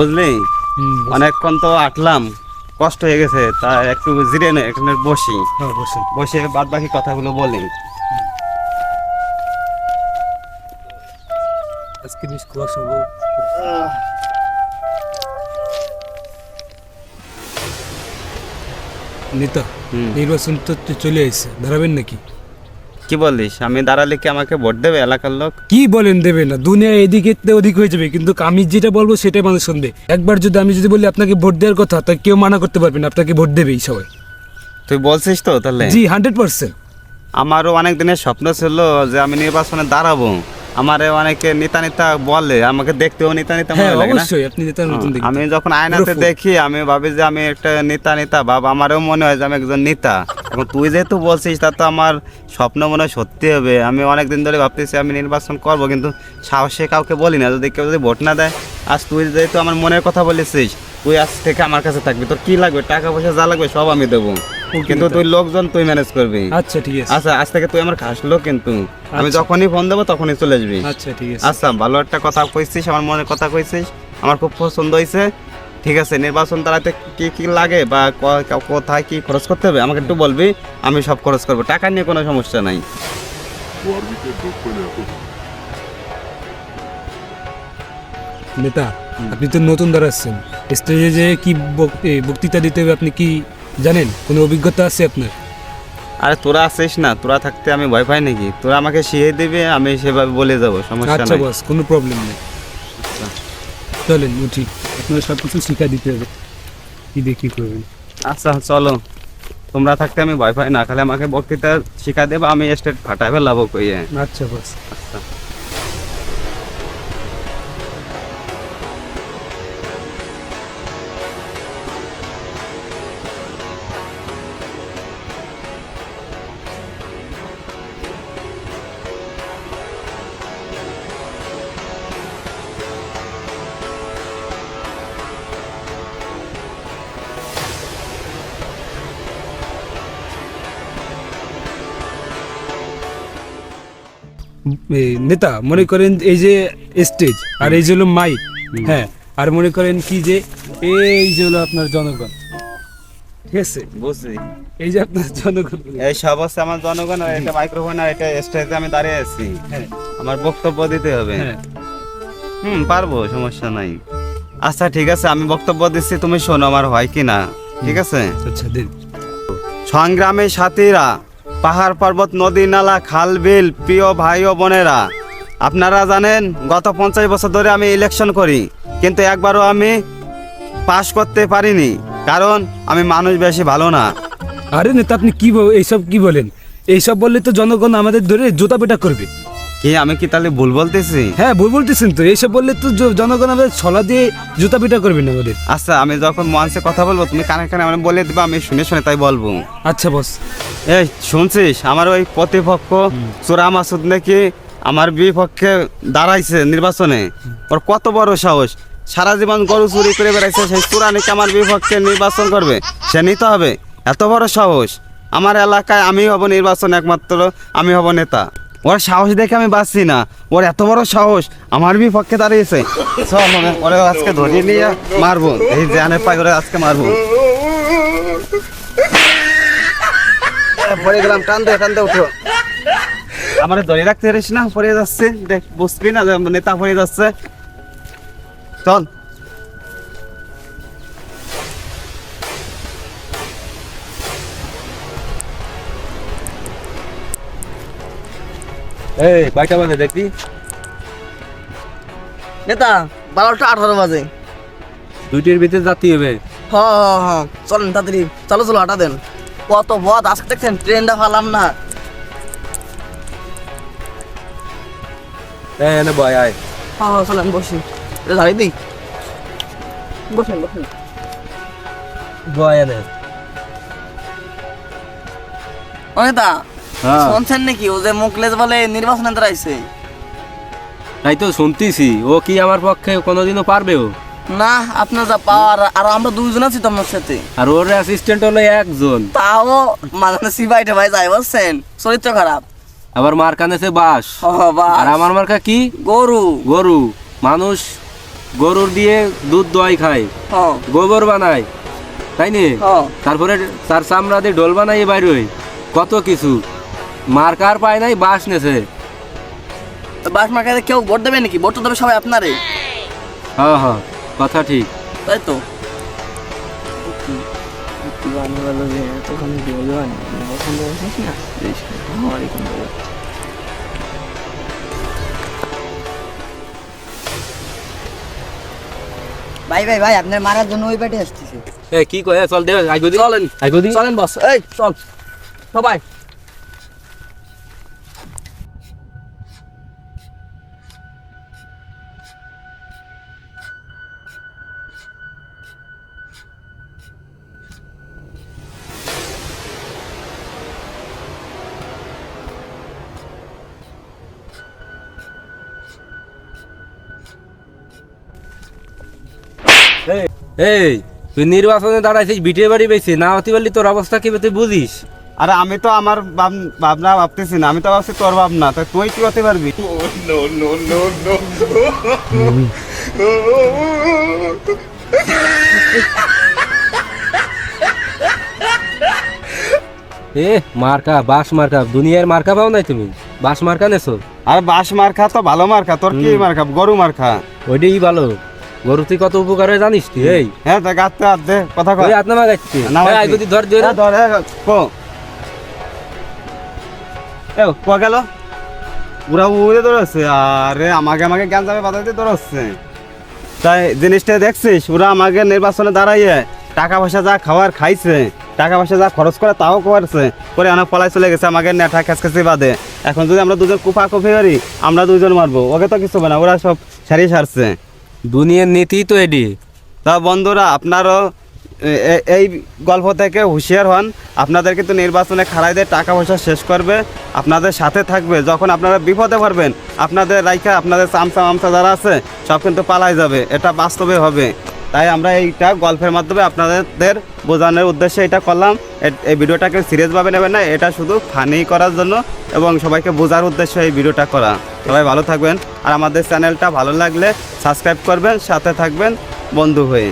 বুঝলি? অনেকক্ষণ তো আটলাম কষ্ট হয়ে গেছে তা একটু জিরে নে এখানে বসি। হ্যাঁ বসে। বাদ বাকি কথাগুলো বলি। আজকে বেশ কুয়াশা গো। নেতা নির্বাচন তো তো চলে আসছে দাঁড়াবেন নাকি? কি বলিস? আমি দাঁড়ালে কি আমাকে ভোট দেবে এলাকার লোক? কি বলেন দেবে না। দুনিয়া এদিকে ওদিক হয়ে যাবে কিন্তু আমি যেটা বলব সেটাই মানুষ শুনবে। একবার যদি আমি যদি বলি আপনাকে ভোট দেওয়ার কথা তা কেউ মানা করতে পারবে না আপনাকে ভোট দেবেই সবাই। তুই বলছিস তো তাহলে? জি হান্ড্রেড পার্সেন্ট আমারও অনেক দিনের স্বপ্ন ছিল যে আমি নির্বাচনে দাঁড়াবো। আমারে অনেকে নেতা নেতা বলে আমাকে দেখতেও নেতা নেতা হ্যাঁ মনে লাগে না? অবশ্যই আপনি আমি যখন আয়নাতে দেখি আমি ভাবি যে আমি একটা নেতা নেতা বাবা আমারও মনে হয় যে আমি একজন নেতা। এখন তুই যেহেতু বলছিস তা তো আমার স্বপ্ন মনে হয় সত্যি হবে। আমি অনেক দিন ধরে ভাবতেছি আমি নির্বাচন করব কিন্তু সাহসে কাউকে বলি না। যদি কেউ যদি ভোট না দেয় আজ তুই যেহেতু আমার মনের কথা বলেছিস তুই আজ থেকে আমার কাছে থাকবি। তোর কি লাগবে? টাকা পয়সা যা লাগবে সব আমি দেবো। কিন্তু তুই লোকজন তুই ম্যানেজ করবি। আচ্ছা ঠিক আছে। আচ্ছা আজ থেকে তুই আমার খাস লোক কিন্তু। আমি আচ্ছা। যখনই ফোন দেবো তখনই চলে আসবি। আচ্ছা ঠিক আছে। আচ্ছা ভালো একটা কথা কইছিস আমার মনের কথা কইছিস আমার খুব পছন্দ হয়েছে ঠিক আছে নির্বাচন তারাতে কি কি লাগে বা কোথায় কি খরচ করতে হবে আমাকে একটু বলবি আমি সব খরচ করব। টাকা নিয়ে কোনো সমস্যা নাই। নেতা আপনি তো নতুন দাঁড়াচ্ছেন স্টেজে যে কি বক্তৃতা দিতে হবে আপনি কি জানেন কোনো অভিজ্ঞতা আছে আপনার? আরে তোরা আসিস না তোরা থাকতে আমি ভয় পাই নাকি? তোরা আমাকে শিখিয়ে দিবে আমি সেভাবে বলে যাব সমস্যা আচ্ছা নাই। বস কোনো প্রবলেম নেই। চলেন উঠি। আপনার সব কিছু শিখা দিতে হবে। কি দেখি করবেন? আচ্ছা চলো। তোমরা থাকতে আমি ভয় পাই না খালি আমাকে বক্তৃতা শিখা দেবে আমি স্টেট ফাটাবে লাভ কইয়ে। আচ্ছা বস আচ্ছা। নেতা মনে করেন এই যে স্টেজ আর এই যে হলো মাইক হ্যাঁ আর মনে করেন কি যে এই যে হলো আপনার জনগণ ঠিক আছে? বুঝছি। এই যে আপনার জনগণ। এই সব হচ্ছে আমার জনগণ আর এটা মাইক্রোফোন আর এটা স্টেজে আমি দাঁড়িয়ে আছি। হ্যাঁ। আমার বক্তব্য দিতে হবে। হ্যাঁ। হুম পারব সমস্যা নাই। আচ্ছা ঠিক আছে আমি বক্তব্য দিচ্ছি তুমি শোনো আমার হয় কি না ঠিক আছে? আচ্ছা দিন। সংগ্রামী সাথীরা পাহাড় পর্বত, নদী, নালা, খাল, বিল, প্রিয় ভাই ও বোনেরা, আপনারা জানেন, গত পঞ্চাশ বছর ধরে আমি ইলেকশন করি, কিন্তু একবারও আমি পাশ করতে পারিনি, কারণ আমি মানুষ বেশি ভালো না। আরে নেতা, আপনি কি এইসব কি বলেন? এইসব বললে তো জনগণ আমাদের ধরে জুতা পেটা করবে। কি আমি কি তাহলে ভুল বলতেছি? হ্যাঁ ভুল বলতেছেন তো। এইসব বললে তো জ- জনগণ আমাদের ছলা দিয়ে জুতা পিটা করবেন আমাদের আচ্ছা আমি যখন মঞ্চে কথা বলব তুমি কানে কানে আমি বলে দিবা আমি শুনে শুনে তাই বলব। আচ্ছা বস। এই শুনছিস? আমার ওই প্রতিপক্ষ চোরা মাসুদ নাকি আমার বিপক্ষে দাঁড়াইছে নির্বাচনে। ওর কত বড় সাহস। সারা জীবন গরু চুরি করে বেড়াইছে সেই চোরা নাকি আমার বিপক্ষে নির্বাচন করবে। সে নিতে হবে। এত বড় সাহস। আমার এলাকায় আমি হব নির্বাচন একমাত্র আমি হব নেতা। ওর সাহস দেখে আমি বাঁচছি না। ওর এত বড় সাহস, আমার বিপক্ষে দাঁড়িয়েছে। চল মানে ওরে আজকে ধরিয়ে নিয়ে মারবো। এই পাই, ওরে আজকে মারবো। পরে গেলাম, টান দে টান দে, উঠো। আমার ধরে রাখতে পারিস না পরে যাচ্ছে। দেখ, বুঝবি না নেতা পরে যাচ্ছে। চল। এই কয়টা বাজে দেখবি? নেতা বারোটা আঠারো বাজে। দুইটির ভিতরে যাতে হবে। হ হ হ চলেন তাড়াতাড়ি। চলো চলো আটা দেন। কত বদ আজকে দেখছেন ট্রেনটা ফালাম না। এই এনে বয় আয়। হ হ চলেন বসি। এটা ঝাড়ি দিই বসেন বসেন। বয় এনে। শুনছেন নাকি? ও যে মুকলেশ বলে নির্বাচনে দাঁড়াইছে। তাই তো শুনতেছি। ও কি আমার পক্ষে কোনোদিনও পারবে ও? না আপনার যা পাওয়ার আর আমরা দুইজন আছি তোমার সাথে। আর ওর অ্যাসিস্ট্যান্ট হলো একজন। তাও মাঝে মাঝে সিবাইটে ভাই যায় বুঝছেন? চরিত্র খারাপ। আবার মার কানেছে বাস। আর আমার মার্কা কি গরু। গরু। মানুষ গরুর দিয়ে দুধ দোয়াই খায়। হ্যাঁ গোবর বানায়। তাই নি? হ্যাঁ তারপরে তার চামড়া দিয়ে ঢোল বানাই বাইরই কত কিছু। মার্কার পায় নাই বাস নেছে। বাস মার্কাতে কেউ ভোট দেবে নাকি? ভোট তো দেবে সবাই আপনারে। হ্যাঁ হ্যাঁ কথা ঠিক। তাই তো। ভাই ভাই ভাই আপনার মারার জন্য ওই পার্টি আসতেছে। এ কি কয়? চল দে আইগো দি চলেন। আইগো দি চলেন বস। এই চল। সবাই। এই তুই নির্বাচনে দাঁড়াইছিস বিটে বাড়ি বেশি না হতে পারলি তোর অবস্থা কি তুই বুঝিস? আরে আমি তো আমার ভাবনা ভাবতেছি না আমি তো ভাবছি তোর ভাবনা তা তুই কি হতে পারবি এ মার্কা বাস মার্কা দুনিয়ার মার্কা পাও নাই তুমি? বাস মার্কা নেছো? আর বাস মার্কা তো ভালো মার্কা তোর কি মার্কা? গরু মার্কা? ওইটাই ভালো। গরু তুই কত উপকার হয় জানিস তুই এই। হ্যাঁ তা গাতে হাত দে কথা কয়। হাত নামা নামা গাইছি। আইগো ধর ধর ধর কো এ কো গেল। পুরা উড়ে দৌড়াচ্ছে আরে আমাকে আমাকে জ্ঞান যাবে বাধাতে দৌড়াচ্ছে তাই জিনিসটা দেখছিস? ওরা আমাকে নির্বাচনে দাঁড়াইয়ে টাকা পয়সা যা খাওয়ার খাইছে টাকা পয়সা যা খরচ করে তাও করছে করে অনেক পলাই চলে গেছে আমাকে নেঠা খেসখেসি বাদে। এখন যদি আমরা দুজন কুপা কপি করি আমরা দুজন মারবো ওকে তো কিছু হবে না ওরা সব সারিয়ে সারছে দুনিয়ার নীতি তো এটি তা বন্ধুরা, আপনারও এই গল্প থেকে হুঁশিয়ার হন। আপনাদের কিন্তু নির্বাচনে খাড়াই দিয়ে টাকা পয়সা শেষ করবে। আপনাদের সাথে থাকবে। যখন আপনারা বিপদে পড়বেন, আপনাদের রাইখা, আপনাদের চামচা মামচা যারা আছে, সব কিন্তু পালাই যাবে। এটা বাস্তবে হবে। তাই আমরা এইটা গল্পের মাধ্যমে আপনাদের বোঝানোর উদ্দেশ্যে এটা করলাম। এই ভিডিওটাকে সিরিয়াসভাবে নেবেন না, এটা শুধু ফানি করার জন্য এবং সবাইকে বোঝার উদ্দেশ্যে এই ভিডিওটা করা। সবাই ভালো থাকবেন। আর আমাদের চ্যানেলটা ভালো লাগলে সাবস্ক্রাইব করবেন, সাথে থাকবেন বন্ধু হয়ে।